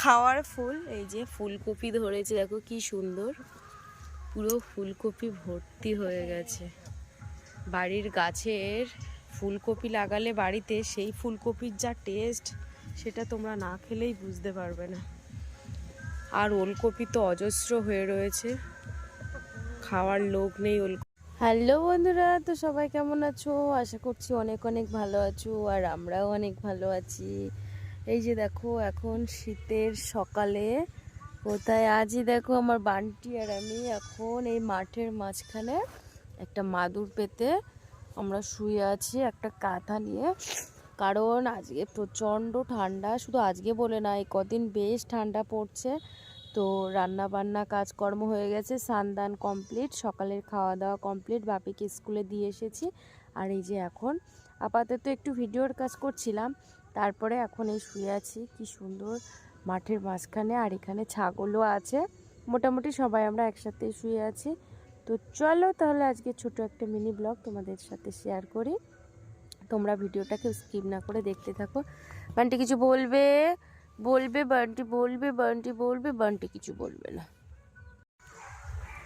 খাওয়ার ফুল, এই যে ফুলকপি ধরেছে, দেখো কি সুন্দর। পুরো ফুলকপি ভর্তি হয়ে গেছে। বাড়ির গাছের ফুলকপি লাগালে বাড়িতে সেই ফুলকপির যা টেস্ট সেটা তোমরা না খেলেই বুঝতে পারবে না। আর ওলকপি তো অজস্র হয়ে রয়েছে। খাওয়ার লোক নেই ওল হ্যালো বন্ধুরা, তো সবাই কেমন আছো? আশা করছি অনেক অনেক ভালো আছো, আর আমরাও অনেক ভালো আছি। এই যে দেখো, এখন শীতের সকালে। কোথায়? আজই দেখো আমার বান্টি আর আমি এখন এই মাঠের মাঝখানে একটা মাদুর পেতে আমরা শুয়ে আছি একটা কাঁথা নিয়ে। কারণ আজকে প্রচণ্ড ঠান্ডা, শুধু আজকে বলে না, এই কদিন বেশ ঠান্ডা পড়ছে। তো রান্না বান্না কাজকর্ম হয়ে গেছে স্নান কমপ্লিট সকালের খাওয়া দাওয়া কমপ্লিট বাপিকে স্কুলে দিয়ে এসেছি। আর এই যে এখন আপাতত একটু ভিডিওর কাজ করছিলাম। তারপরে এখন এই শুয়ে আছি, কি সুন্দর মাঠের মাঝখানে আর এখানে ছাগলও আছে। মোটামুটি সবাই আমরা একসাথে শুয়ে আছি। তো চলো তাহলে আজকে ছোট একটা মিনি ব্লগ তোমাদের সাথে শেয়ার করি। তোমরা ভিডিওটাকে স্কিপ না করে দেখতে থাকো। বান্টি কিছু বলবে? বলবে বান্টি বলবে বান্টি বলবে বান্টি কিছু বলবে না।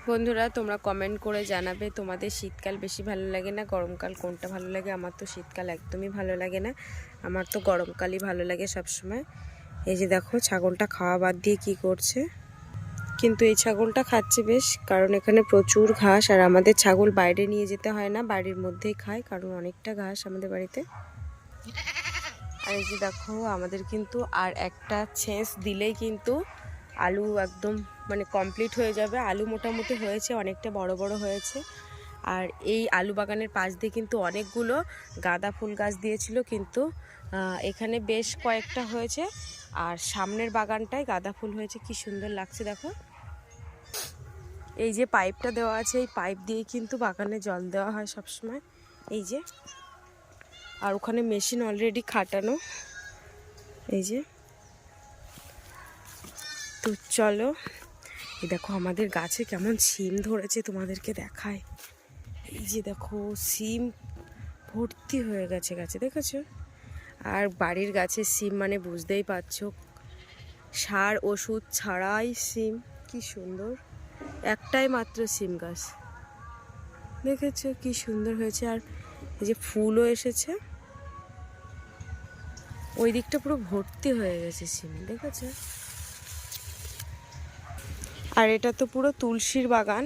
বন্ধুরা, তোমরা কমেন্ট করে জানাবে তোমাদের শীতকাল বেশি ভালো লাগে না, গরমকাল কোনটা ভালো লাগে? আমার তো শীতকাল একদমই ভালো লাগে না। আমার তো গরমকালই ভালো লাগে সবসময়। এই যে দেখো, ছাগলটা খাওয়া বাদ দিয়ে কি করছে? কিন্তু এই ছাগলটা খাচ্ছে বেশ, কারণ এখানে প্রচুর ঘাস, আর আমাদের ছাগল বাইরে নিয়ে যেতে হয় না, বাড়ির মধ্যেই খায়, কারণ অনেকটা ঘাস আমাদের বাড়িতে। আর এই যে দেখো, আমাদের কিন্তু আর একটা ছেঁচ দিলেই কিন্তু আলু একদম মানে কমপ্লিট হয়ে যাবে। আলু মোটামুটি হয়েছে, অনেকটা বড় বড় হয়েছে। আর এই আলু বাগানের পাশ দিয়ে কিন্তু অনেকগুলো গাঁদা ফুল গাছ দিয়েছিল কিন্তু এখানে বেশ কয়েকটা হয়েছে। আর সামনের বাগানটায় গাঁদা ফুল হয়েছে, কি সুন্দর লাগছে দেখো। এই যে পাইপটা দেওয়া আছে, এই পাইপ দিয়ে কিন্তু বাগানে জল দেওয়া হয় সবসময়। এই যে। আর ওখানে মেশিন অলরেডি খাটানো। এই যে। তো চলো, এই দেখো আমাদের গাছে কেমন সিম ধরেছে তোমাদেরকে দেখায়। এই যে দেখো সিম ভর্তি হয়ে গেছে গাছে, দেখেছ? আর বাড়ির গাছের সিম মানে বুঝতেই পারছ, সার ওষুধ ছাড়াই সিম কি সুন্দর। একটাই মাত্র সিম গাছ, দেখেছ? কি সুন্দর হয়েছে। আর এই যে ফুলও এসেছে, ওই দিকটা পুরো ভর্তি হয়ে গেছে সিম দেখেছ? আর এটা তো পুরো তুলসীর বাগান।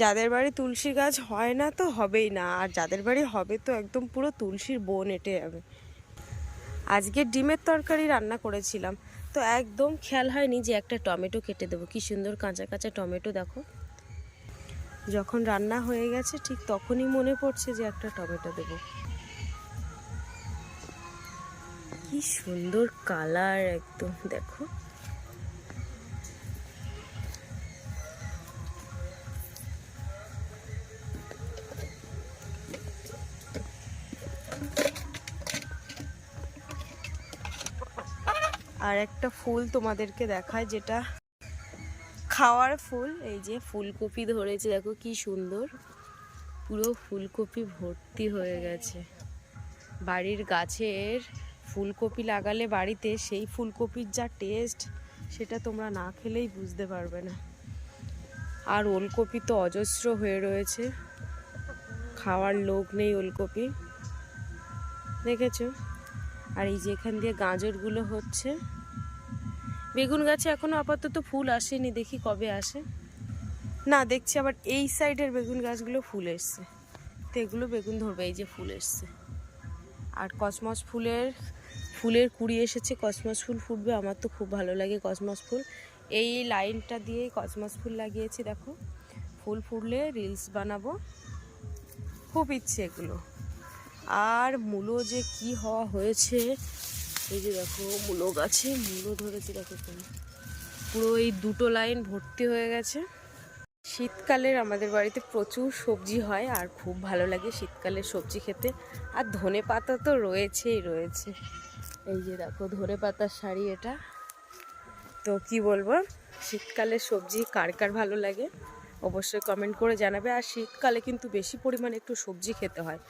যাদের বাড়ি তুলসী গাছ হয় না তো হবেই না, আর যাদের বাড়ি হবে তো একদম পুরো তুলসীর বন এটে যাবে। আজকে ডিমের তরকারি রান্না করেছিলাম, তো একদম খেয়াল হয়নি যে একটা টমেটো কেটে দেবো। কি সুন্দর কাঁচা কাঁচা টমেটো, দেখো। যখন রান্না হয়ে গেছে, ঠিক তখনই মনে পড়ছে যে একটা টমেটো দেবো। কি সুন্দর কালার একদম, দেখো। আর একটা ফুল তোমাদেরকে দেখায়, যেটা খাওয়ার ফুল। এই যে ফুলকপি ধরেছে, দেখো কি সুন্দর। পুরো ফুলকপি ভর্তি হয়ে গেছে। বাড়ির গাছের ফুলকপি লাগালে বাড়িতে সেই ফুলকপির যা টেস্ট সেটা তোমরা না খেলেই বুঝতে পারবে না। আর ওলকপি তো অজস্র হয়ে রয়েছে। খাওয়ার লোক নেই ওলকপি। দেখেছ? আর এই যে এখান দিয়ে গাজরগুলো হচ্ছে। বেগুন গাছে এখনও আপাতত ফুল আসেনি, দেখি কবে আসে। না, দেখছি আবার এই সাইডের বেগুন গাছগুলো ফুল এসছে। তো এগুলো বেগুন ধরবে, এই যে ফুল এসছে। আর কসমস ফুলের ফুলের কুড়ি এসেছে, কসমস ফুল ফুটবে, আমার তো খুব ভালো লাগে কসমস ফুল। এই লাইনটা দিয়েই কসমস ফুল লাগিয়েছি, দেখো। ফুল ফুটলে রিলস বানাবো। খুব ইচ্ছে এগুলো। আর মূলো যে কি হওয়া হয়েছে এই যে দেখো, মূলো গাছে মূলো ধরেছে, দেখো তুমি পুরো এই দুটো লাইন ভর্তি হয়ে গেছে। শীতকালের আমাদের বাড়িতে প্রচুর সবজি হয় আর খুব ভালো লাগে শীতকালের সবজি খেতে। আর ধনে পাতা তো রয়েছেই, রয়েছে। এই যে দেখো, ধনে পাতার শাড়ি এটা। তো কি বলব, শীতকালের সবজি কার কার ভালো লাগে? অবশ্যই কমেন্ট করে জানাবে। আর শীতকালে কিন্তু বেশি পরিমাণে একটু সবজি খেতে হয়।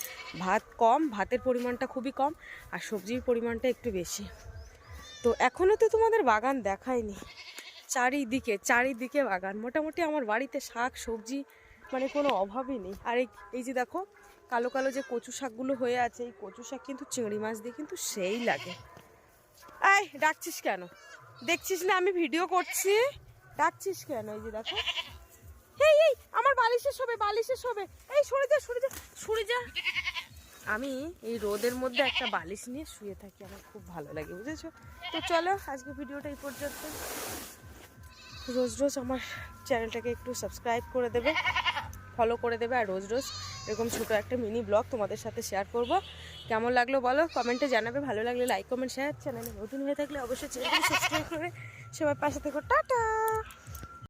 ভাত কম, ভাতের পরিমাণটা খুবই কম, আর সবজির পরিমাণটা একটু বেশি। তো এখনও তো তোমাদের বাগান দেখায়নি। চারিদিকে চারিদিকে বাগান। মোটামুটি আমার বাড়িতে শাক, সবজি মানে কোনো অভাবই নেই। আর এই যে দেখো, কালো কালো যে কচু শাকগুলো হয়ে আছে, এই কচু শাক কিন্তু চিংড়ি মাছ দিয়ে কিন্তু সেই লাগে। আয় ডাকছিস কেন? দেখছিস না আমি ভিডিও করছি? ডাকছিস কেন? এই যে দেখো এই এই, আমার বালিশের শোবে বালিশের শোবে এই, সরে যা সরে যা সরে যা। আমি এই রোদের মধ্যে একটা বালিশ নিয়ে শুয়ে থাকি, আমার খুব ভালো লাগে, বুঝেছ? তো চলো, আজকে ভিডিওটা এই পর্যন্ত। রোজ রোজ আমার চ্যানেলটাকে একটু সাবস্ক্রাইব করে দেবে ফলো করে দেবে, আর রোজ রোজ এরকম ছোটো একটা মিনি ব্লগ তোমাদের সাথে শেয়ার করব। কেমন লাগল বলো? কমেন্টে জানাবে। ভালো লাগলে লাইক কমেন্ট শেয়ার চ্যানেলে নতুন হয়ে থাকলে অবশ্যই চ্যানেলটাকে সাবস্ক্রাইব করে সবার পাশে থেকো। টাটা!